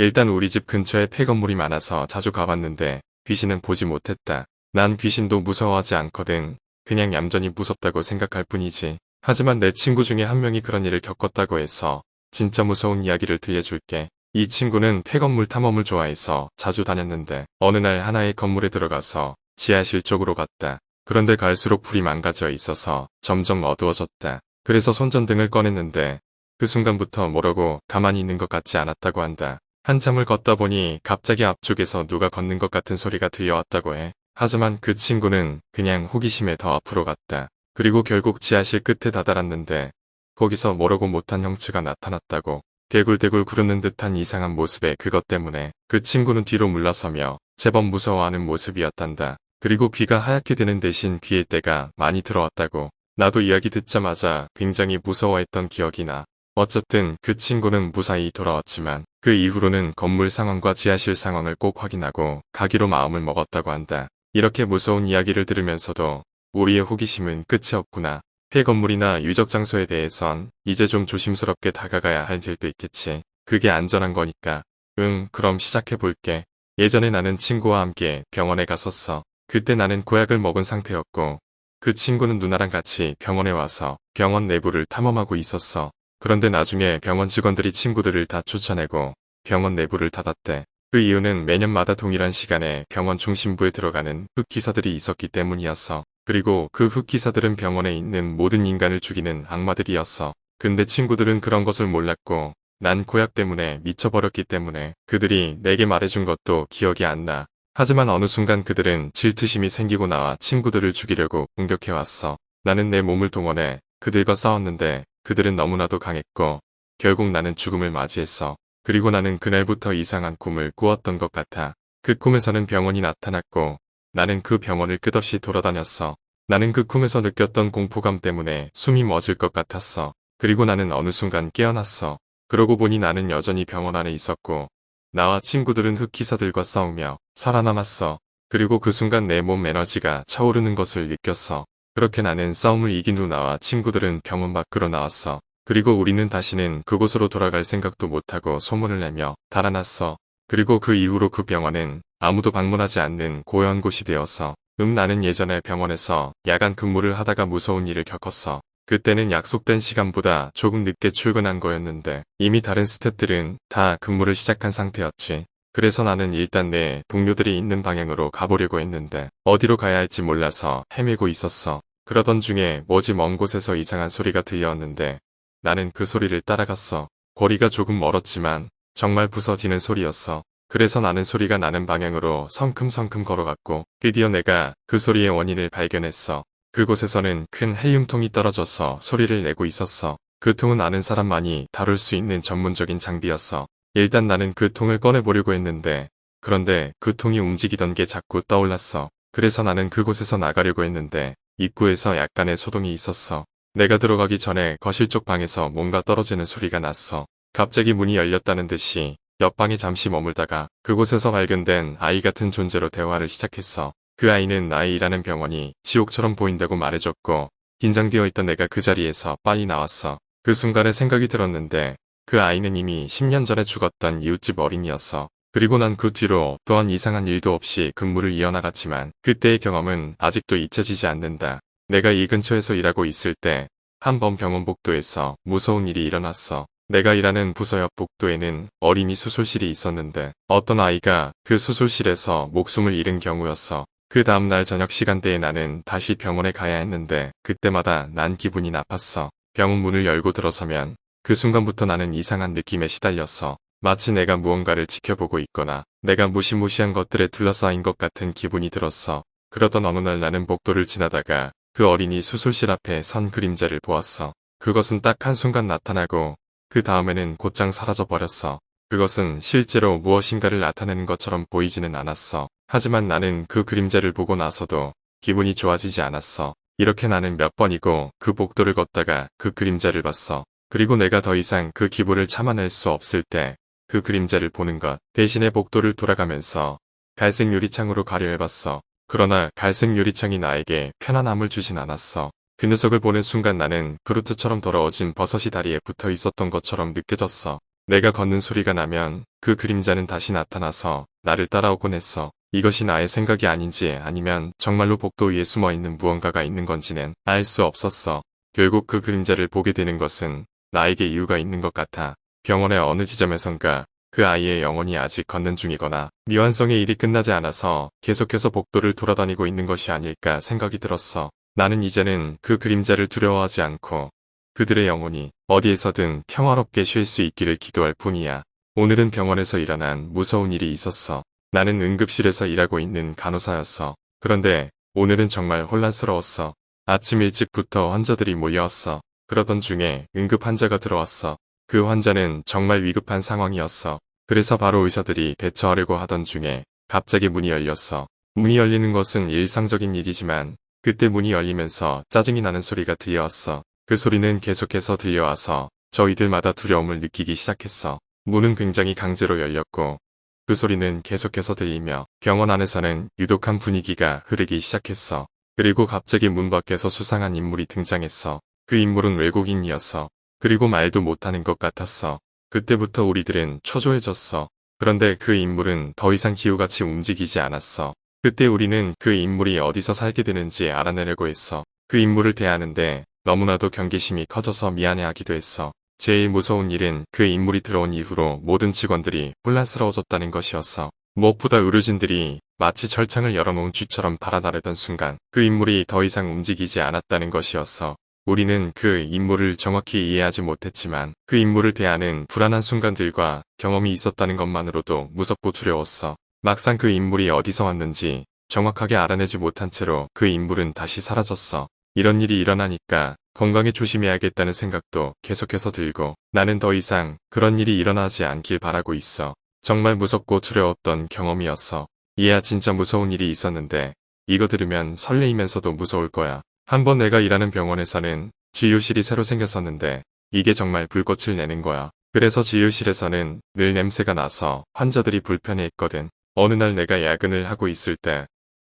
일단 우리 집 근처에 폐건물이 많아서 자주 가봤는데 귀신은 보지 못했다. 난 귀신도 무서워하지 않거든. 그냥 얌전히 무섭다고 생각할 뿐이지. 하지만 내 친구 중에 한 명이 그런 일을 겪었다고 해서 진짜 무서운 이야기를 들려줄게. 이 친구는 폐건물 탐험을 좋아해서 자주 다녔는데 어느 날 하나의 건물에 들어가서 지하실 쪽으로 갔다. 그런데 갈수록 불이 망가져 있어서 점점 어두워졌다. 그래서 손전등을 꺼냈는데 그 순간부터 모르고 가만히 있는 것 같지 않았다고 한다. 한참을 걷다 보니 갑자기 앞쪽에서 누가 걷는 것 같은 소리가 들려왔다고 해. 하지만 그 친구는 그냥 호기심에 더 앞으로 갔다. 그리고 결국 지하실 끝에 다다랐는데 거기서 모르고 못한 형체가 나타났다고. 대굴대굴 구르는 듯한 이상한 모습에 그것 때문에 그 친구는 뒤로 물러서며 제법 무서워하는 모습이었단다. 그리고 귀가 하얗게 되는 대신 귀에 때가 많이 들어왔다고. 나도 이야기 듣자마자 굉장히 무서워했던 기억이 나. 어쨌든 그 친구는 무사히 돌아왔지만 그 이후로는 건물 상황과 지하실 상황을 꼭 확인하고 가기로 마음을 먹었다고 한다. 이렇게 무서운 이야기를 들으면서도 우리의 호기심은 끝이 없구나. 폐건물이나 유적 장소에 대해선 이제 좀 조심스럽게 다가가야 할 일도 있겠지. 그게 안전한 거니까. 응, 그럼 시작해볼게. 예전에 나는 친구와 함께 병원에 갔었어. 그때 나는 고약을 먹은 상태였고 그 친구는 누나랑 같이 병원에 와서 병원 내부를 탐험하고 있었어. 그런데 나중에 병원 직원들이 친구들을 다 쫓아내고 병원 내부를 닫았대. 그 이유는 매년마다 동일한 시간에 병원 중심부에 들어가는 흑기사들이 있었기 때문이었어. 그리고 그 흑기사들은 병원에 있는 모든 인간을 죽이는 악마들이었어. 근데 친구들은 그런 것을 몰랐고 난 고약 때문에 미쳐버렸기 때문에 그들이 내게 말해준 것도 기억이 안 나. 하지만 어느 순간 그들은 질투심이 생기고 나와 친구들을 죽이려고 공격해왔어. 나는 내 몸을 동원해 그들과 싸웠는데 그들은 너무나도 강했고 결국 나는 죽음을 맞이했어. 그리고 나는 그날부터 이상한 꿈을 꾸었던 것 같아. 그 꿈에서는 병원이 나타났고 나는 그 병원을 끝없이 돌아다녔어. 나는 그 꿈에서 느꼈던 공포감 때문에 숨이 멎을 것 같았어. 그리고 나는 어느 순간 깨어났어. 그러고 보니 나는 여전히 병원 안에 있었고 나와 친구들은 흑기사들과 싸우며 살아남았어. 그리고 그 순간 내 몸 에너지가 차오르는 것을 느꼈어. 그렇게 나는 싸움을 이긴 후 나와 친구들은 병원 밖으로 나왔어. 그리고 우리는 다시는 그곳으로 돌아갈 생각도 못하고 소문을 내며 달아났어. 그리고 그 이후로 그 병원은 아무도 방문하지 않는 고요한 곳이 되었어. 음 나는 예전에 병원에서 야간 근무를 하다가 무서운 일을 겪었어. 그때는 약속된 시간보다 조금 늦게 출근한 거였는데 이미 다른 스탭들은 다 근무를 시작한 상태였지. 그래서 나는 일단 내 동료들이 있는 방향으로 가보려고 했는데 어디로 가야 할지 몰라서 헤매고 있었어. 그러던 중에 뭐지 먼 곳에서 이상한 소리가 들려왔는데 나는 그 소리를 따라갔어. 거리가 조금 멀었지만 정말 부서지는 소리였어. 그래서 나는 소리가 나는 방향으로 성큼성큼 걸어갔고 드디어 내가 그 소리의 원인을 발견했어. 그곳에서는 큰 헬륨통이 떨어져서 소리를 내고 있었어. 그 통은 아는 사람만이 다룰 수 있는 전문적인 장비였어. 일단 나는 그 통을 꺼내보려고 했는데 그런데 그 통이 움직이던 게 자꾸 떠올랐어. 그래서 나는 그곳에서 나가려고 했는데 입구에서 약간의 소동이 있었어. 내가 들어가기 전에 거실 쪽 방에서 뭔가 떨어지는 소리가 났어. 갑자기 문이 열렸다는 듯이 옆방에 잠시 머물다가 그곳에서 발견된 아이 같은 존재로 대화를 시작했어. 그 아이는 일하는 병원이 지옥처럼 보인다고 말해줬고 긴장되어 있던 내가 그 자리에서 빨리 나왔어. 그 순간에 생각이 들었는데 그 아이는 이미 10년 전에 죽었던 이웃집 어린이였어. 그리고 난 그 뒤로 또한 이상한 일도 없이 근무를 이어나갔지만 그때의 경험은 아직도 잊혀지지 않는다. 내가 이 근처에서 일하고 있을 때 한 번 병원 복도에서 무서운 일이 일어났어. 내가 일하는 부서 옆 복도에는 어린이 수술실이 있었는데 어떤 아이가 그 수술실에서 목숨을 잃은 경우였어. 그 다음날 저녁 시간대에 나는 다시 병원에 가야 했는데 그때마다 난 기분이 나빴어. 병원 문을 열고 들어서면 그 순간부터 나는 이상한 느낌에 시달렸어. 마치 내가 무언가를 지켜보고 있거나 내가 무시무시한 것들에 둘러싸인 것 같은 기분이 들었어. 그러던 어느 날 나는 복도를 지나다가 그 어린이 수술실 앞에 선 그림자를 보았어. 그것은 딱 한순간 나타나고 그 다음에는 곧장 사라져 버렸어. 그것은 실제로 무엇인가를 나타내는 것처럼 보이지는 않았어. 하지만 나는 그 그림자를 보고 나서도 기분이 좋아지지 않았어. 이렇게 나는 몇 번이고 그 복도를 걷다가 그 그림자를 봤어. 그리고 내가 더 이상 그 기분을 참아낼 수 없을 때 그 그림자를 보는 것 대신에 복도를 돌아가면서 갈색 유리창으로 가려 해봤어. 그러나 갈색 유리창이 나에게 편안함을 주진 않았어. 그 녀석을 보는 순간 나는 그루트처럼 더러워진 버섯이 다리에 붙어 있었던 것처럼 느껴졌어. 내가 걷는 소리가 나면 그 그림자는 다시 나타나서 나를 따라오곤 했어. 이것이 나의 생각이 아닌지 아니면 정말로 복도 위에 숨어 있는 무언가가 있는 건지는 알 수 없었어. 결국 그 그림자를 보게 되는 것은 나에게 이유가 있는 것 같아. 병원의 어느 지점에선가 그 아이의 영혼이 아직 걷는 중이거나 미완성의 일이 끝나지 않아서 계속해서 복도를 돌아다니고 있는 것이 아닐까 생각이 들었어. 나는 이제는 그 그림자를 두려워하지 않고 그들의 영혼이 어디에서든 평화롭게 쉴 수 있기를 기도할 뿐이야. 오늘은 병원에서 일어난 무서운 일이 있었어. 나는 응급실에서 일하고 있는 간호사였어. 그런데 오늘은 정말 혼란스러웠어. 아침 일찍부터 환자들이 몰려왔어. 그러던 중에 응급 환자가 들어왔어. 그 환자는 정말 위급한 상황이었어. 그래서 바로 의사들이 대처하려고 하던 중에 갑자기 문이 열렸어. 문이 열리는 것은 일상적인 일이지만 그때 문이 열리면서 짜증이 나는 소리가 들려왔어. 그 소리는 계속해서 들려와서 저희들마다 두려움을 느끼기 시작했어. 문은 굉장히 강제로 열렸고 그 소리는 계속해서 들리며 병원 안에서는 유독한 분위기가 흐르기 시작했어. 그리고 갑자기 문 밖에서 수상한 인물이 등장했어. 그 인물은 외국인이었어. 그리고 말도 못하는 것 같았어. 그때부터 우리들은 초조해졌어. 그런데 그 인물은 더 이상 기우같이 움직이지 않았어. 그때 우리는 그 인물이 어디서 살게 되는지 알아내려고 했어. 그 인물을 대하는데 너무나도 경계심이 커져서 미안해하기도 했어. 제일 무서운 일은 그 인물이 들어온 이후로 모든 직원들이 혼란스러워졌다는 것이었어. 무엇보다 의료진들이 마치 철창을 열어놓은 쥐처럼 달아나르던 순간 그 인물이 더 이상 움직이지 않았다는 것이었어. 우리는 그 인물을 정확히 이해하지 못했지만 그 인물을 대하는 불안한 순간들과 경험이 있었다는 것만으로도 무섭고 두려웠어. 막상 그 인물이 어디서 왔는지 정확하게 알아내지 못한 채로 그 인물은 다시 사라졌어. 이런 일이 일어나니까 건강에 조심해야겠다는 생각도 계속해서 들고 나는 더 이상 그런 일이 일어나지 않길 바라고 있어. 정말 무섭고 두려웠던 경험이었어. 이야 진짜 무서운 일이 있었는데 이거 들으면 설레이면서도 무서울 거야. 한 번 내가 일하는 병원에서는 진료실이 새로 생겼었는데 이게 정말 불꽃을 내는 거야. 그래서 진료실에서는 늘 냄새가 나서 환자들이 불편해했거든. 어느 날 내가 야근을 하고 있을 때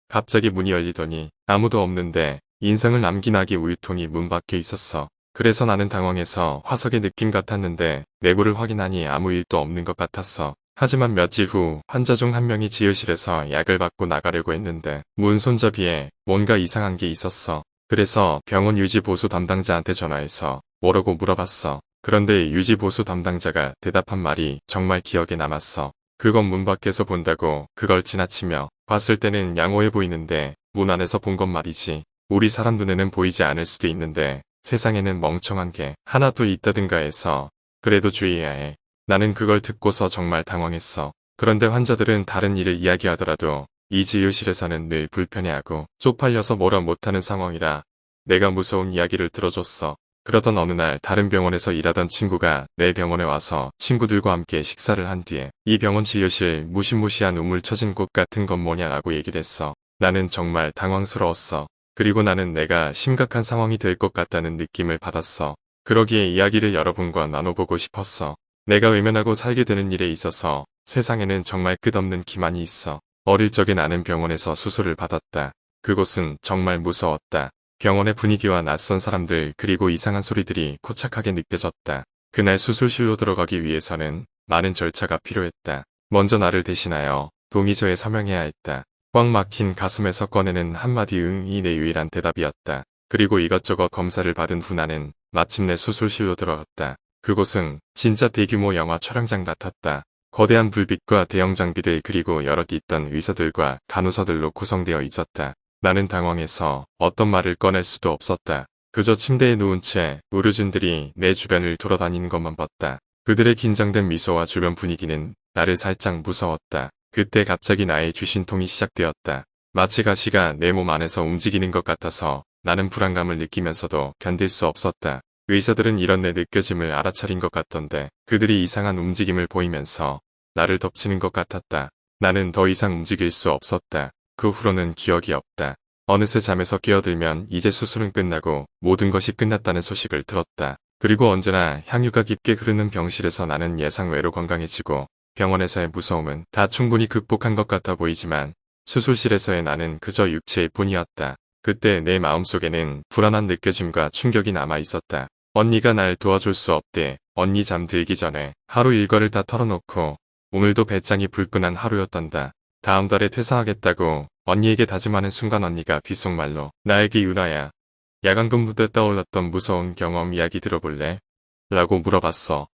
갑자기 문이 열리더니 아무도 없는데 인상을 남긴 아기 우유통이 문 밖에 있었어. 그래서 나는 당황해서 화석의 느낌 같았는데 내부를 확인하니 아무 일도 없는 것 같았어. 하지만 며칠 후 환자 중 한 명이 지효실에서 약을 받고 나가려고 했는데 문 손잡이에 뭔가 이상한 게 있었어. 그래서 병원 유지보수 담당자한테 전화해서 뭐라고 물어봤어. 그런데 유지보수 담당자가 대답한 말이 정말 기억에 남았어. 그건 문 밖에서 본다고 그걸 지나치며 봤을 때는 양호해 보이는데 문 안에서 본 건 말이지. 우리 사람 눈에는 보이지 않을 수도 있는데 세상에는 멍청한 게 하나도 있다든가 해서 그래도 주의해야 해. 나는 그걸 듣고서 정말 당황했어. 그런데 환자들은 다른 일을 이야기하더라도 이 진료실에서는 늘 불편해하고 쪽팔려서 뭐라 못하는 상황이라 내가 무서운 이야기를 들어줬어. 그러던 어느 날 다른 병원에서 일하던 친구가 내 병원에 와서 친구들과 함께 식사를 한 뒤에 이 병원 진료실 무시무시한 우물 쳐진 곳 같은 건 뭐냐라고 얘기를 했어. 나는 정말 당황스러웠어. 그리고 나는 내가 심각한 상황이 될 것 같다는 느낌을 받았어. 그러기에 이야기를 여러분과 나눠보고 싶었어. 내가 외면하고 살게 되는 일에 있어서 세상에는 정말 끝없는 기만이 있어. 어릴 적에 나는 병원에서 수술을 받았다. 그곳은 정말 무서웠다. 병원의 분위기와 낯선 사람들 그리고 이상한 소리들이 코착하게 느껴졌다. 그날 수술실로 들어가기 위해서는 많은 절차가 필요했다. 먼저 나를 대신하여 동의서에 서명해야 했다. 꽉 막힌 가슴에서 꺼내는 한마디 응이 내 유일한 대답이었다. 그리고 이것저것 검사를 받은 후 나는 마침내 수술실로 들어갔다. 그곳은 진짜 대규모 영화 촬영장 같았다. 거대한 불빛과 대형 장비들 그리고 여럿 있던 의사들과 간호사들로 구성되어 있었다. 나는 당황해서 어떤 말을 꺼낼 수도 없었다. 그저 침대에 누운 채 의료진들이 내 주변을 돌아다니는 것만 봤다. 그들의 긴장된 미소와 주변 분위기는 나를 살짝 무서웠다. 그때 갑자기 나의 주신통이 시작되었다. 마치 가시가 내 몸 안에서 움직이는 것 같아서 나는 불안감을 느끼면서도 견딜 수 없었다. 의사들은 이런 내 느껴짐을 알아차린 것 같던데 그들이 이상한 움직임을 보이면서 나를 덮치는 것 같았다. 나는 더 이상 움직일 수 없었다. 그 후로는 기억이 없다. 어느새 잠에서 깨어들면 이제 수술은 끝나고 모든 것이 끝났다는 소식을 들었다. 그리고 언제나 향유가 깊게 흐르는 병실에서 나는 예상외로 건강해지고 병원에서의 무서움은 다 충분히 극복한 것 같아 보이지만 수술실에서의 나는 그저 육체일 뿐이었다. 그때 내 마음속에는 불안한 느껴짐과 충격이 남아 있었다. 언니가 날 도와줄 수 없대. 언니 잠들기 전에 하루 일과를 다 털어놓고 오늘도 배짱이 불끈한 하루였단다. 다음 달에 퇴사하겠다고 언니에게 다짐하는 순간 언니가 귓속말로 나에게 유라야. 야간 근무 때 떠올랐던 무서운 경험 이야기 들어볼래? 라고 물어봤어.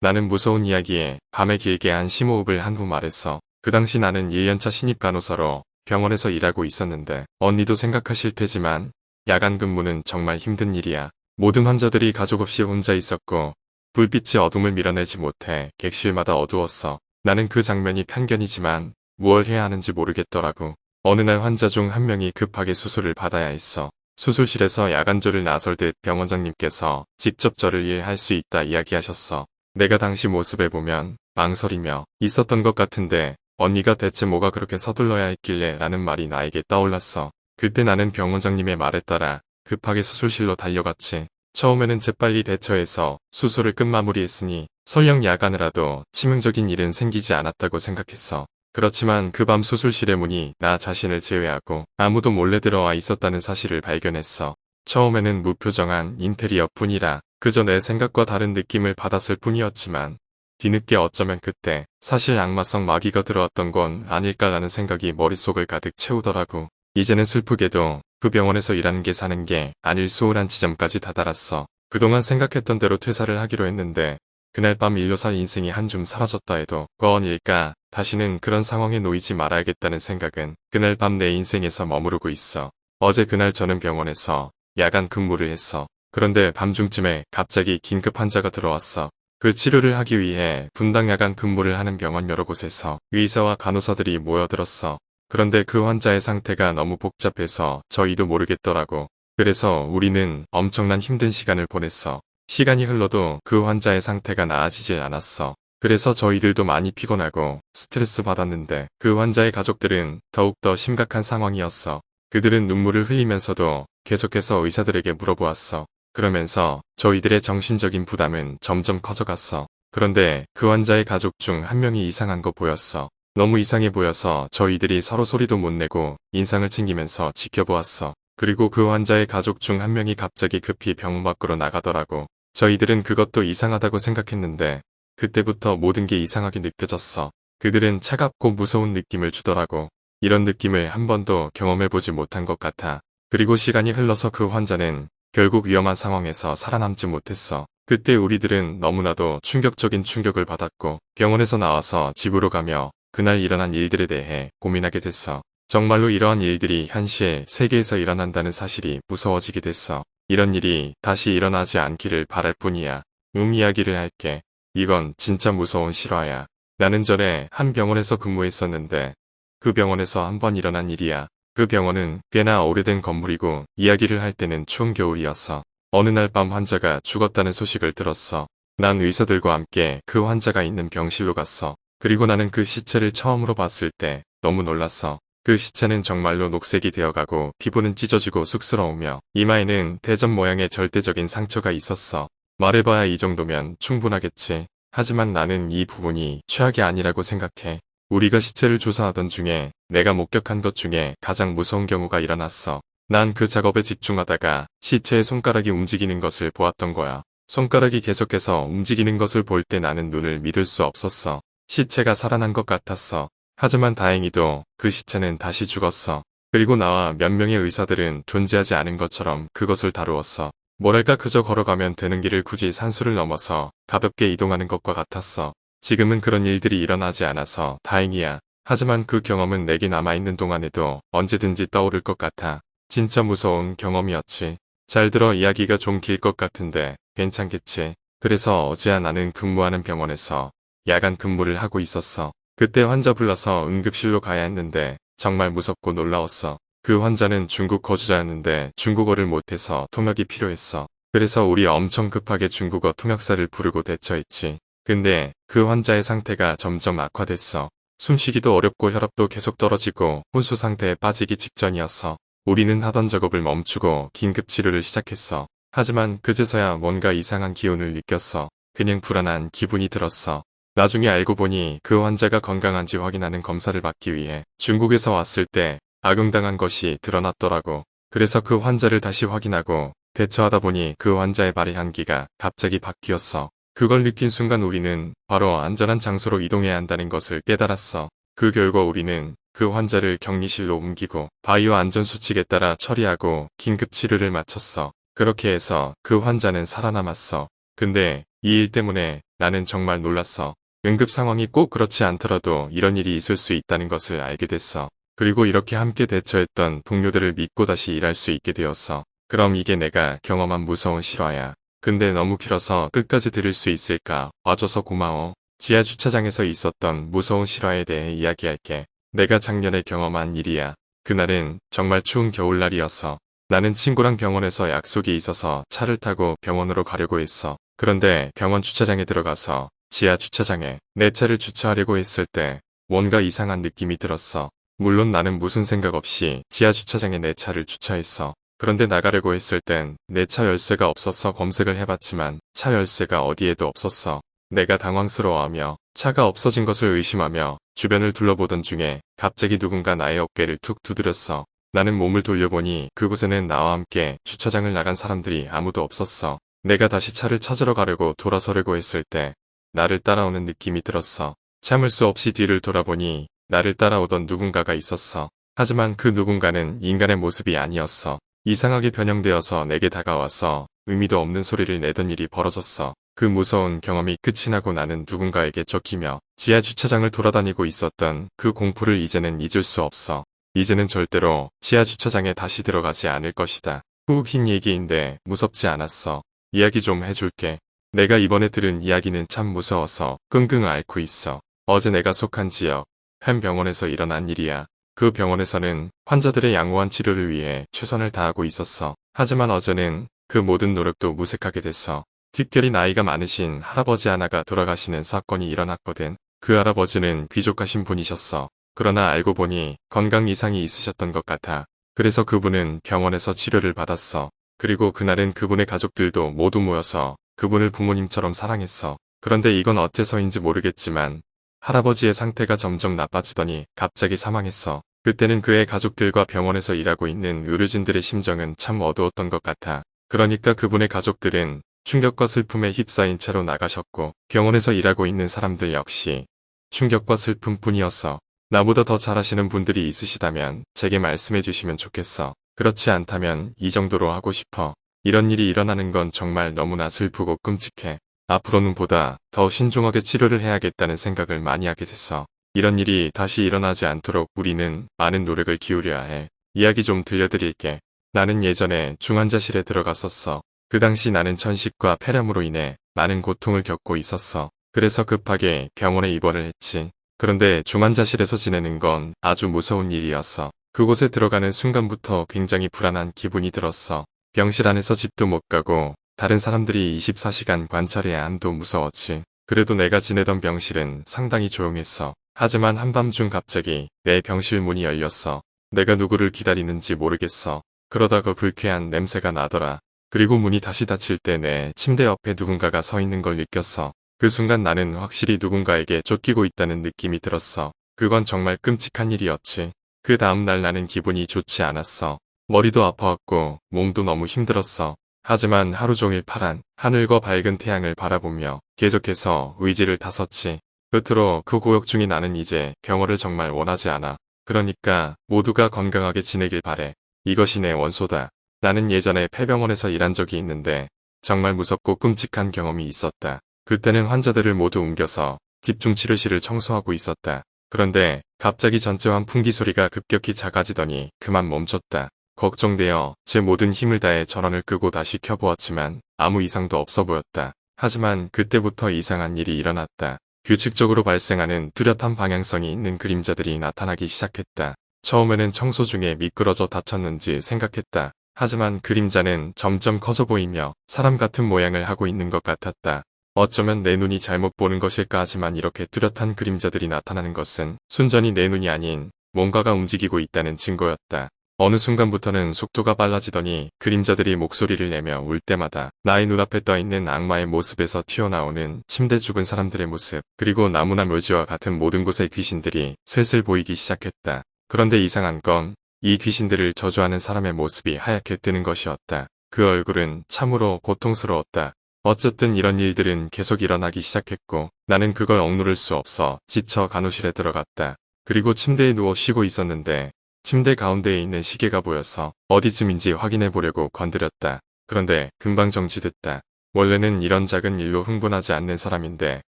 나는 무서운 이야기에 밤에 길게 한 심호흡을 한 후 말했어. 그 당시 나는 1년차 신입 간호사로 병원에서 일하고 있었는데 언니도 생각하실 테지만 야간 근무는 정말 힘든 일이야. 모든 환자들이 가족 없이 혼자 있었고 불빛이 어둠을 밀어내지 못해 객실마다 어두웠어. 나는 그 장면이 편견이지만 무얼 해야 하는지 모르겠더라고. 어느 날 환자 중 한 명이 급하게 수술을 받아야 했어. 수술실에서 야간조를 나설 듯 병원장님께서 직접 저를 이해할 수 있다 이야기하셨어. 내가 당시 모습에 보면 망설이며 있었던 것 같은데 언니가 대체 뭐가 그렇게 서둘러야 했길래 라는 말이 나에게 떠올랐어. 그때 나는 병원장님의 말에 따라 급하게 수술실로 달려갔지. 처음에는 재빨리 대처해서 수술을 끝 마무리했으니 설령 야간이라도 치명적인 일은 생기지 않았다고 생각했어. 그렇지만 그 밤 수술실의 문이 나 자신을 제외하고 아무도 몰래 들어와 있었다는 사실을 발견했어. 처음에는 무표정한 인테리어 뿐이라 그저 내 생각과 다른 느낌을 받았을 뿐이었지만 뒤늦게 어쩌면 그때 사실 악마성 마귀가 들어왔던 건 아닐까라는 생각이 머릿속을 가득 채우더라고. 이제는 슬프게도 그 병원에서 일하는 게 사는 게 아닐 수월한 지점까지 다다랐어. 그동안 생각했던 대로 퇴사를 하기로 했는데 그날 밤살 인생이 한줌 사라졌다 해도 과언일까 다시는 그런 상황에 놓이지 말아야겠다는 생각은 그날 밤 내 인생에서 머무르고 있어. 어제 그날 저는 병원에서 야간 근무를 했어. 그런데 밤중쯤에 갑자기 긴급 환자가 들어왔어. 그 치료를 하기 위해 분당 야간 근무를 하는 병원 여러 곳에서 의사와 간호사들이 모여들었어. 그런데 그 환자의 상태가 너무 복잡해서 저희도 모르겠더라고. 그래서 우리는 엄청난 힘든 시간을 보냈어. 시간이 흘러도 그 환자의 상태가 나아지질 않았어. 그래서 저희들도 많이 피곤하고 스트레스 받았는데 그 환자의 가족들은 더욱더 심각한 상황이었어. 그들은 눈물을 흘리면서도 계속해서 의사들에게 물어보았어. 그러면서 저희들의 정신적인 부담은 점점 커져갔어. 그런데 그 환자의 가족 중 한 명이 이상한 거 보였어. 너무 이상해 보여서 저희들이 서로 소리도 못 내고 인상을 챙기면서 지켜보았어. 그리고 그 환자의 가족 중 한 명이 갑자기 급히 병원 밖으로 나가더라고. 저희들은 그것도 이상하다고 생각했는데 그때부터 모든 게 이상하게 느껴졌어. 그들은 차갑고 무서운 느낌을 주더라고. 이런 느낌을 한 번도 경험해보지 못한 것 같아. 그리고 시간이 흘러서 그 환자는 결국 위험한 상황에서 살아남지 못했어. 그때 우리들은 너무나도 충격적인 충격을 받았고 병원에서 나와서 집으로 가며 그날 일어난 일들에 대해 고민하게 됐어. 정말로 이러한 일들이 현실 세계에서 일어난다는 사실이 무서워지게 됐어. 이런 일이 다시 일어나지 않기를 바랄 뿐이야. 음 이야기를 할게. 이건 진짜 무서운 실화야. 나는 전에 한 병원에서 근무했었는데 그 병원에서 한 번 일어난 일이야. 그 병원은 꽤나 오래된 건물이고 이야기를 할 때는 추운 겨울이었어. 어느 날 밤 환자가 죽었다는 소식을 들었어. 난 의사들과 함께 그 환자가 있는 병실로 갔어. 그리고 나는 그 시체를 처음으로 봤을 때 너무 놀랐어. 그 시체는 정말로 녹색이 되어가고 피부는 찢어지고 쑥스러우며 이마에는 대접 모양의 절대적인 상처가 있었어. 말해봐야 이 정도면 충분하겠지. 하지만 나는 이 부분이 최악이 아니라고 생각해. 우리가 시체를 조사하던 중에 내가 목격한 것 중에 가장 무서운 경우가 일어났어. 난 그 작업에 집중하다가 시체의 손가락이 움직이는 것을 보았던 거야. 손가락이 계속해서 움직이는 것을 볼 때 나는 눈을 믿을 수 없었어. 시체가 살아난 것 같았어. 하지만 다행히도 그 시체는 다시 죽었어. 그리고 나와 몇 명의 의사들은 존재하지 않은 것처럼 그것을 다루었어. 뭐랄까 그저 걸어가면 되는 길을 굳이 산수를 넘어서 가볍게 이동하는 것과 같았어. 지금은 그런 일들이 일어나지 않아서 다행이야. 하지만 그 경험은 내게 남아있는 동안에도 언제든지 떠오를 것 같아. 진짜 무서운 경험이었지. 잘 들어 이야기가 좀 길 것 같은데 괜찮겠지. 그래서 어제야 나는 근무하는 병원에서 야간 근무를 하고 있었어. 그때 환자 불러서 응급실로 가야 했는데 정말 무섭고 놀라웠어. 그 환자는 중국 거주자였는데 중국어를 못해서 통역이 필요했어. 그래서 우리 엄청 급하게 중국어 통역사를 부르고 대처했지. 근데 그 환자의 상태가 점점 악화됐어. 숨쉬기도 어렵고 혈압도 계속 떨어지고 혼수 상태에 빠지기 직전이었어. 우리는 하던 작업을 멈추고 긴급 치료를 시작했어. 하지만 그제서야 뭔가 이상한 기운을 느꼈어. 그냥 불안한 기분이 들었어. 나중에 알고 보니 그 환자가 건강한지 확인하는 검사를 받기 위해 중국에서 왔을 때 악용당한 것이 드러났더라고. 그래서 그 환자를 다시 확인하고 대처하다 보니 그 환자의 발의 향기가 갑자기 바뀌었어. 그걸 느낀 순간 우리는 바로 안전한 장소로 이동해야 한다는 것을 깨달았어. 그 결과 우리는 그 환자를 격리실로 옮기고 바이오 안전수칙에 따라 처리하고 긴급 치료를 마쳤어. 그렇게 해서 그 환자는 살아남았어. 근데 이 일 때문에 나는 정말 놀랐어. 응급 상황이 꼭 그렇지 않더라도 이런 일이 있을 수 있다는 것을 알게 됐어. 그리고 이렇게 함께 대처했던 동료들을 믿고 다시 일할 수 있게 되었어. 그럼 이게 내가 경험한 무서운 실화야. 근데 너무 길어서 끝까지 들을 수 있을까? 와줘서 고마워. 지하 주차장에서 있었던 무서운 실화에 대해 이야기할게. 내가 작년에 경험한 일이야. 그날은 정말 추운 겨울날이었어. 나는 친구랑 병원에서 약속이 있어서 차를 타고 병원으로 가려고 했어. 그런데 병원 주차장에 들어가서 지하 주차장에 내 차를 주차하려고 했을 때 뭔가 이상한 느낌이 들었어. 물론 나는 무슨 생각 없이 지하 주차장에 내 차를 주차했어. 그런데 나가려고 했을 땐 내 차 열쇠가 없어서 검색을 해봤지만 차 열쇠가 어디에도 없었어. 내가 당황스러워하며 차가 없어진 것을 의심하며 주변을 둘러보던 중에 갑자기 누군가 나의 어깨를 툭 두드렸어. 나는 몸을 돌려보니 그곳에는 나와 함께 주차장을 나간 사람들이 아무도 없었어. 내가 다시 차를 찾으러 가려고 돌아서려고 했을 때 나를 따라오는 느낌이 들었어. 참을 수 없이 뒤를 돌아보니 나를 따라오던 누군가가 있었어. 하지만 그 누군가는 인간의 모습이 아니었어. 이상하게 변형되어서 내게 다가와서 의미도 없는 소리를 내던 일이 벌어졌어. 그 무서운 경험이 끝이 나고 나는 누군가에게 쫓기며 지하 주차장을 돌아다니고 있었던 그 공포를 이제는 잊을 수 없어. 이제는 절대로 지하 주차장에 다시 들어가지 않을 것이다. 후 긴 얘기인데 무섭지 않았어. 이야기 좀 해줄게. 내가 이번에 들은 이야기는 참 무서워서 끙끙 앓고 있어. 어제 내가 속한 지역, 한 병원에서 일어난 일이야. 그 병원에서는 환자들의 양호한 치료를 위해 최선을 다하고 있었어. 하지만 어제는 그 모든 노력도 무색하게 됐어. 특별히 나이가 많으신 할아버지 하나가 돌아가시는 사건이 일어났거든. 그 할아버지는 귀족하신 분이셨어. 그러나 알고 보니 건강 이상이 있으셨던 것 같아. 그래서 그분은 병원에서 치료를 받았어. 그리고 그날은 그분의 가족들도 모두 모여서 그분을 부모님처럼 사랑했어. 그런데 이건 어째서인지 모르겠지만 할아버지의 상태가 점점 나빠지더니 갑자기 사망했어. 그때는 그의 가족들과 병원에서 일하고 있는 의료진들의 심정은 참 어두웠던 것 같아. 그러니까 그분의 가족들은 충격과 슬픔에 휩싸인 채로 나가셨고 병원에서 일하고 있는 사람들 역시 충격과 슬픔뿐이었어. 나보다 더 잘하시는 분들이 있으시다면 제게 말씀해 주시면 좋겠어. 그렇지 않다면 이 정도로 하고 싶어. 이런 일이 일어나는 건 정말 너무나 슬프고 끔찍해. 앞으로는 보다 더 신중하게 치료를 해야겠다는 생각을 많이 하게 됐어. 이런 일이 다시 일어나지 않도록 우리는 많은 노력을 기울여야 해. 이야기 좀 들려드릴게. 나는 예전에 중환자실에 들어갔었어. 그 당시 나는 천식과 폐렴으로 인해 많은 고통을 겪고 있었어. 그래서 급하게 병원에 입원을 했지. 그런데 중환자실에서 지내는 건 아주 무서운 일이었어. 그곳에 들어가는 순간부터 굉장히 불안한 기분이 들었어. 병실 안에서 집도 못 가고 다른 사람들이 24시간 관찰해야 함도 무서웠지. 그래도 내가 지내던 병실은 상당히 조용했어. 하지만 한밤중 갑자기 내 병실 문이 열렸어. 내가 누구를 기다리는지 모르겠어. 그러다가 불쾌한 냄새가 나더라. 그리고 문이 다시 닫힐 때 내 침대 옆에 누군가가 서 있는 걸 느꼈어. 그 순간 나는 확실히 누군가에게 쫓기고 있다는 느낌이 들었어. 그건 정말 끔찍한 일이었지. 그 다음날 나는 기분이 좋지 않았어. 머리도 아파왔고 몸도 너무 힘들었어. 하지만 하루 종일 파란 하늘과 밝은 태양을 바라보며 계속해서 의지를 다섰지. 끝으로 그 고역 중에 나는 이제 병원을 정말 원하지 않아. 그러니까 모두가 건강하게 지내길 바래. 이것이 내 원소다. 나는 예전에 폐병원에서 일한 적이 있는데 정말 무섭고 끔찍한 경험이 있었다. 그때는 환자들을 모두 옮겨서 집중치료실을 청소하고 있었다. 그런데 갑자기 전체 환풍기 소리가 급격히 작아지더니 그만 멈췄다. 걱정되어 제 모든 힘을 다해 전원을 끄고 다시 켜보았지만 아무 이상도 없어 보였다. 하지만 그때부터 이상한 일이 일어났다. 규칙적으로 발생하는 뚜렷한 방향성이 있는 그림자들이 나타나기 시작했다. 처음에는 청소 중에 미끄러져 다쳤는지 생각했다. 하지만 그림자는 점점 커져 보이며 사람 같은 모양을 하고 있는 것 같았다. 어쩌면 내 눈이 잘못 보는 것일까 하지만 이렇게 뚜렷한 그림자들이 나타나는 것은 순전히 내 눈이 아닌 뭔가가 움직이고 있다는 증거였다. 어느 순간부터는 속도가 빨라지더니 그림자들이 목소리를 내며 울 때마다 나의 눈앞에 떠있는 악마의 모습에서 튀어나오는 침대 죽은 사람들의 모습 그리고 나무나 묘지와 같은 모든 곳의 귀신들이 슬슬 보이기 시작했다. 그런데 이상한 건 이 귀신들을 저주하는 사람의 모습이 하얗게 뜨는 것이었다. 그 얼굴은 참으로 고통스러웠다. 어쨌든 이런 일들은 계속 일어나기 시작했고 나는 그걸 억누를 수 없어 지쳐 간호실에 들어갔다. 그리고 침대에 누워 쉬고 있었는데 침대 가운데에 있는 시계가 보여서 어디쯤인지 확인해 보려고 건드렸다. 그런데 금방 정지됐다. 원래는 이런 작은 일로 흥분하지 않는 사람인데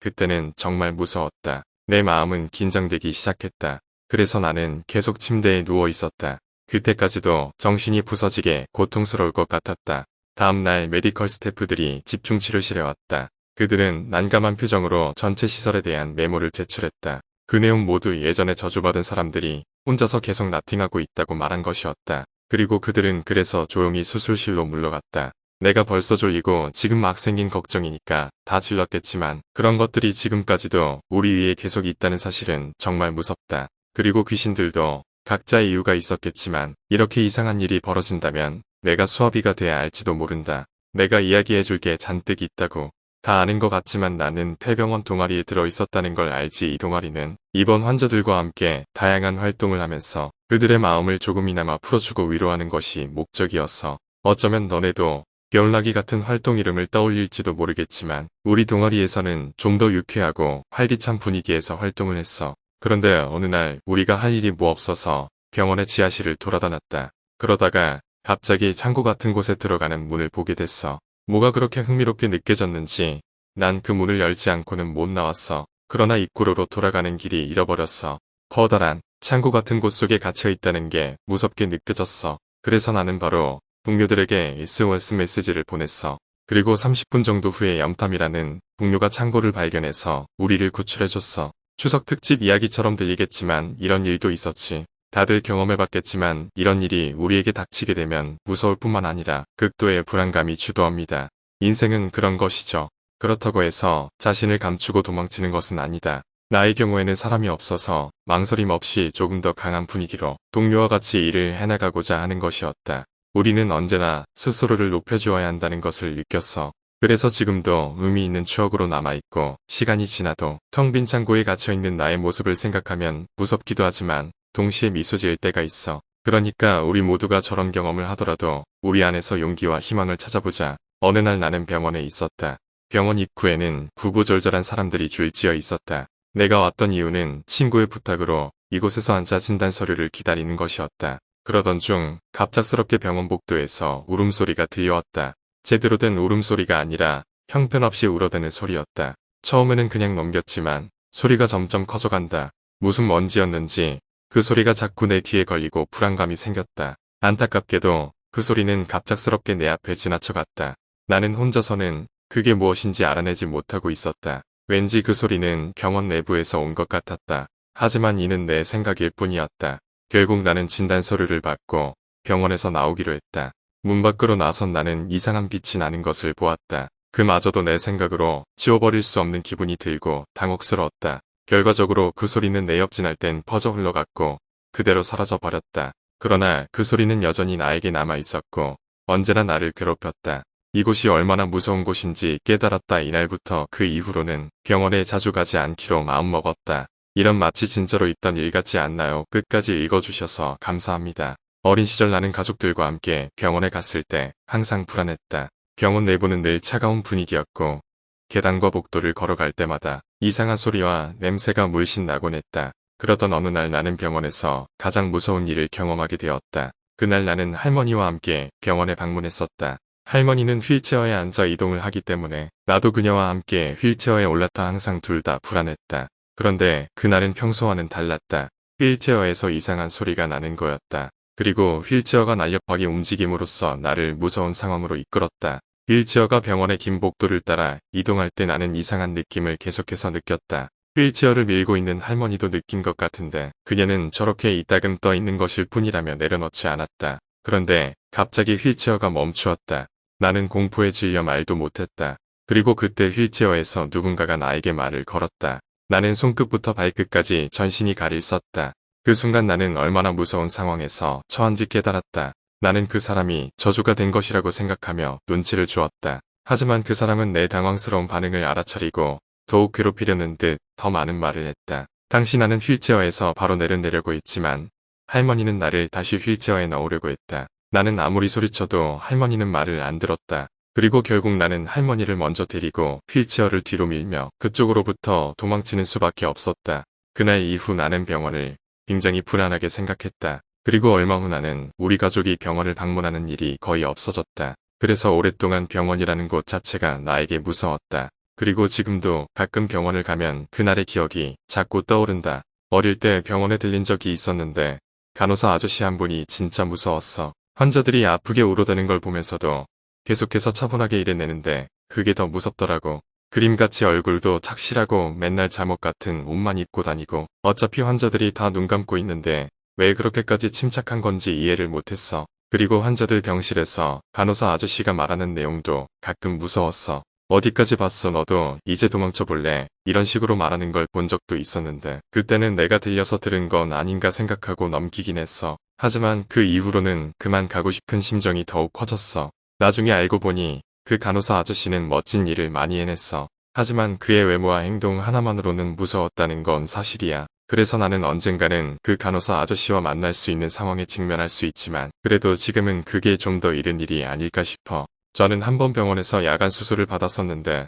그때는 정말 무서웠다. 내 마음은 긴장되기 시작했다. 그래서 나는 계속 침대에 누워 있었다. 그때까지도 정신이 부서지게 고통스러울 것 같았다. 다음날 메디컬 스태프들이 집중치료실에 왔다. 그들은 난감한 표정으로 전체 시설에 대한 메모를 제출했다. 그 내용 모두 예전에 저주받은 사람들이 혼자서 계속 나팅하고 있다고 말한 것이었다. 그리고 그들은 그래서 조용히 수술실로 물러갔다. 내가 벌써 졸리고 지금 막 생긴 걱정이니까 다 질렀겠지만 그런 것들이 지금까지도 우리 위에 계속 있다는 사실은 정말 무섭다. 그리고 귀신들도 각자의 이유가 있었겠지만 이렇게 이상한 일이 벌어진다면 내가 수아비가 돼야 알지도 모른다. 내가 이야기해줄 게 잔뜩 있다고. 다 아는 것 같지만 나는 폐병원 동아리에 들어 있었다는 걸 알지 이 동아리는 입원 환자들과 함께 다양한 활동을 하면서 그들의 마음을 조금이나마 풀어주고 위로하는 것이 목적이었어. 어쩌면 너네도 겨울나기 같은 활동 이름을 떠올릴지도 모르겠지만 우리 동아리에서는 좀 더 유쾌하고 활기찬 분위기에서 활동을 했어. 그런데 어느 날 우리가 할 일이 뭐 없어서 병원의 지하실을 돌아다녔다. 그러다가 갑자기 창고 같은 곳에 들어가는 문을 보게 됐어. 뭐가 그렇게 흥미롭게 느껴졌는지 난 그 문을 열지 않고는 못 나왔어. 그러나 입구로로 돌아가는 길이 잃어버렸어. 커다란 창고 같은 곳 속에 갇혀 있다는 게 무섭게 느껴졌어. 그래서 나는 바로 동료들에게 SOS 메시지를 보냈어. 그리고 30분 정도 후에 염탐이라는 동료가 창고를 발견해서 우리를 구출해줬어. 추석 특집 이야기처럼 들리겠지만 이런 일도 있었지. 다들 경험해봤겠지만 이런 일이 우리에게 닥치게 되면 무서울 뿐만 아니라 극도의 불안감이 주도합니다. 인생은 그런 것이죠. 그렇다고 해서 자신을 감추고 도망치는 것은 아니다. 나의 경우에는 사람이 없어서 망설임 없이 조금 더 강한 분위기로 동료와 같이 일을 해나가고자 하는 것이었다. 우리는 언제나 스스로를 높여주어야 한다는 것을 느꼈어. 그래서 지금도 의미 있는 추억으로 남아있고 시간이 지나도 텅 빈 창고에 갇혀있는 나의 모습을 생각하면 무섭기도 하지만 동시에 미소 지을 때가 있어. 그러니까 우리 모두가 저런 경험을 하더라도 우리 안에서 용기와 희망을 찾아보자. 어느 날 나는 병원에 있었다. 병원 입구에는 구구절절한 사람들이 줄지어 있었다. 내가 왔던 이유는 친구의 부탁으로 이곳에서 앉아 진단 서류를 기다리는 것이었다. 그러던 중 갑작스럽게 병원 복도에서 울음소리가 들려왔다. 제대로 된 울음소리가 아니라 형편없이 울어대는 소리였다. 처음에는 그냥 넘겼지만 소리가 점점 커져간다. 무슨 먼지였는지 그 소리가 자꾸 내 귀에 걸리고 불안감이 생겼다. 안타깝게도 그 소리는 갑작스럽게 내 앞에 지나쳐갔다. 나는 혼자서는 그게 무엇인지 알아내지 못하고 있었다. 왠지 그 소리는 병원 내부에서 온 것 같았다. 하지만 이는 내 생각일 뿐이었다. 결국 나는 진단 서류를 받고 병원에서 나오기로 했다. 문 밖으로 나선 나는 이상한 빛이 나는 것을 보았다. 그마저도 내 생각으로 지워버릴 수 없는 기분이 들고 당혹스러웠다. 결과적으로 그 소리는 내 옆 지날 땐 퍼져 흘러갔고 그대로 사라져 버렸다. 그러나 그 소리는 여전히 나에게 남아 있었고 언제나 나를 괴롭혔다. 이곳이 얼마나 무서운 곳인지 깨달았다. 이날부터 그 이후로는 병원에 자주 가지 않기로 마음먹었다. 이런 마치 진짜로 있던 일 같지 않나요? 끝까지 읽어주셔서 감사합니다. 어린 시절 나는 가족들과 함께 병원에 갔을 때 항상 불안했다. 병원 내부는 늘 차가운 분위기였고 계단과 복도를 걸어갈 때마다 이상한 소리와 냄새가 물씬 나곤 했다. 그러던 어느 날 나는 병원에서 가장 무서운 일을 경험하게 되었다. 그날 나는 할머니와 함께 병원에 방문했었다. 할머니는 휠체어에 앉아 이동을 하기 때문에 나도 그녀와 함께 휠체어에 올랐다 항상 둘 다 불안했다. 그런데 그날은 평소와는 달랐다. 휠체어에서 이상한 소리가 나는 거였다. 그리고 휠체어가 날렵하게 움직임으로써 나를 무서운 상황으로 이끌었다. 휠체어가 병원의 긴 복도를 따라 이동할 때 나는 이상한 느낌을 계속해서 느꼈다. 휠체어를 밀고 있는 할머니도 느낀 것 같은데 그녀는 저렇게 이따금 떠 있는 것일 뿐이라며 내려놓지 않았다. 그런데 갑자기 휠체어가 멈추었다. 나는 공포에 질려 말도 못했다. 그리고 그때 휠체어에서 누군가가 나에게 말을 걸었다. 나는 손끝부터 발끝까지 전신이 가릴 썼다. 그 순간 나는 얼마나 무서운 상황에서 처한지 깨달았다. 나는 그 사람이 저주가 된 것이라고 생각하며 눈치를 주었다. 하지만 그 사람은 내 당황스러운 반응을 알아차리고 더욱 괴롭히려는 듯 더 많은 말을 했다. 당시 나는 휠체어에서 바로 내려내려고 했지만 할머니는 나를 다시 휠체어에 넣으려고 했다. 나는 아무리 소리쳐도 할머니는 말을 안 들었다. 그리고 결국 나는 할머니를 먼저 데리고 휠체어를 뒤로 밀며 그쪽으로부터 도망치는 수밖에 없었다. 그날 이후 나는 병원을 굉장히 불안하게 생각했다. 그리고 얼마 후 나는 우리 가족이 병원을 방문하는 일이 거의 없어졌다. 그래서 오랫동안 병원이라는 곳 자체가 나에게 무서웠다. 그리고 지금도 가끔 병원을 가면 그날의 기억이 자꾸 떠오른다. 어릴 때 병원에 들린 적이 있었는데 간호사 아저씨 한 분이 진짜 무서웠어. 환자들이 아프게 울어대는 걸 보면서도 계속해서 차분하게 일해내는데 그게 더 무섭더라고. 그림같이 얼굴도 착실하고 맨날 잠옷 같은 옷만 입고 다니고 어차피 환자들이 다 눈 감고 있는데 왜 그렇게까지 침착한 건지 이해를 못했어. 그리고 환자들 병실에서 간호사 아저씨가 말하는 내용도 가끔 무서웠어. 어디까지 봤어 너도 이제 도망쳐 볼래 이런 식으로 말하는 걸 본 적도 있었는데 그때는 내가 들려서 들은 건 아닌가 생각하고 넘기긴 했어. 하지만 그 이후로는 그만 가고 싶은 심정이 더욱 커졌어. 나중에 알고 보니 그 간호사 아저씨는 멋진 일을 많이 해냈어. 하지만 그의 외모와 행동 하나만으로는 무서웠다는 건 사실이야. 그래서 나는 언젠가는 그 간호사 아저씨와 만날 수 있는 상황에 직면할 수 있지만 그래도 지금은 그게 좀 더 이른 일이 아닐까 싶어. 저는 한 번 병원에서 야간 수술을 받았었는데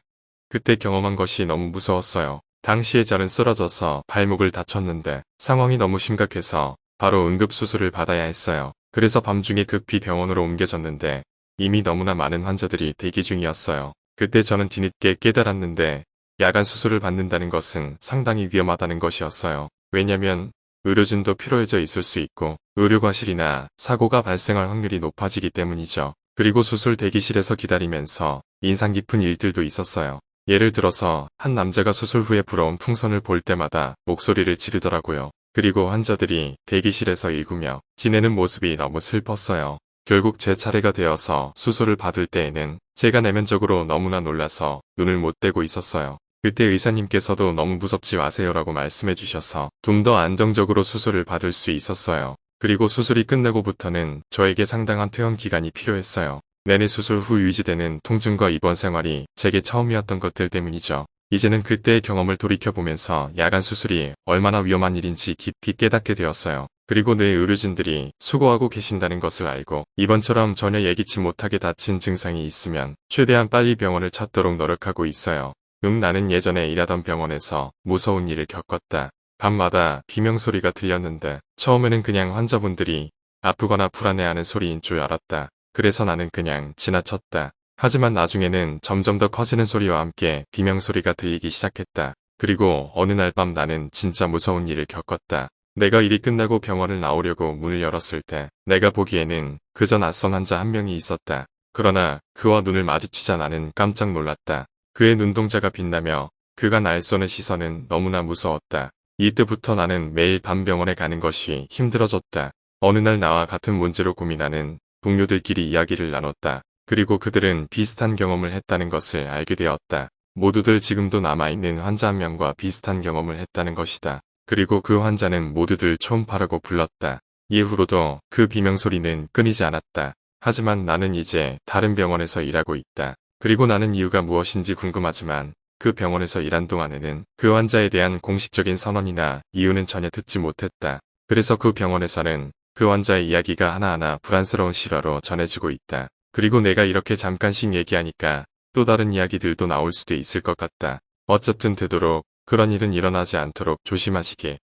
그때 경험한 것이 너무 무서웠어요. 당시에 저는 쓰러져서 발목을 다쳤는데 상황이 너무 심각해서 바로 응급수술을 받아야 했어요. 그래서 밤중에 급히 병원으로 옮겨졌는데 이미 너무나 많은 환자들이 대기 중이었어요. 그때 저는 뒤늦게 깨달았는데 야간 수술을 받는다는 것은 상당히 위험하다는 것이었어요. 왜냐면 의료진도 피로해져 있을 수 있고 의료과실이나 사고가 발생할 확률이 높아지기 때문이죠. 그리고 수술 대기실에서 기다리면서 인상 깊은 일들도 있었어요. 예를 들어서 한 남자가 수술 후에 부러운 풍선을 볼 때마다 목소리를 지르더라고요. 그리고 환자들이 대기실에서 일구며 지내는 모습이 너무 슬펐어요. 결국 제 차례가 되어서 수술을 받을 때에는 제가 내면적으로 너무나 놀라서 눈을 못 떼고 있었어요. 그때 의사님께서도 너무 무섭지 마세요라고 말씀해 주셔서 좀 더 안정적으로 수술을 받을 수 있었어요. 그리고 수술이 끝나고부터는 저에게 상당한 퇴원 기간이 필요했어요. 내내 수술 후 유지되는 통증과 입원 생활이 제게 처음이었던 것들 때문이죠. 이제는 그때의 경험을 돌이켜보면서 야간 수술이 얼마나 위험한 일인지 깊이 깨닫게 되었어요. 그리고 늘 의료진들이 수고하고 계신다는 것을 알고 이번처럼 전혀 예기치 못하게 다친 증상이 있으면 최대한 빨리 병원을 찾도록 노력하고 있어요. 응 나는 예전에 일하던 병원에서 무서운 일을 겪었다. 밤마다 비명소리가 들렸는데 처음에는 그냥 환자분들이 아프거나 불안해하는 소리인 줄 알았다. 그래서 나는 그냥 지나쳤다. 하지만 나중에는 점점 더 커지는 소리와 함께 비명소리가 들리기 시작했다. 그리고 어느 날 밤 나는 진짜 무서운 일을 겪었다. 내가 일이 끝나고 병원을 나오려고 문을 열었을 때 내가 보기에는 그저 낯선 환자 한 명이 있었다. 그러나 그와 눈을 마주치자 나는 깜짝 놀랐다. 그의 눈동자가 빛나며 그가 날 쏘는 시선은 너무나 무서웠다. 이때부터 나는 매일 밤 병원에 가는 것이 힘들어졌다. 어느 날 나와 같은 문제로 고민하는 동료들끼리 이야기를 나눴다. 그리고 그들은 비슷한 경험을 했다는 것을 알게 되었다. 모두들 지금도 남아있는 환자 한 명과 비슷한 경험을 했다는 것이다. 그리고 그 환자는 모두들 초음파라고 불렀다. 이후로도 그 비명소리는 끊이지 않았다. 하지만 나는 이제 다른 병원에서 일하고 있다. 그리고 나는 이유가 무엇인지 궁금하지만 그 병원에서 일한 동안에는 그 환자에 대한 공식적인 선언이나 이유는 전혀 듣지 못했다. 그래서 그 병원에서는 그 환자의 이야기가 하나하나 불안스러운 실화로 전해지고 있다. 그리고 내가 이렇게 잠깐씩 얘기하니까 또 다른 이야기들도 나올 수도 있을 것 같다. 어쨌든 되도록 그런 일은 일어나지 않도록 조심하시길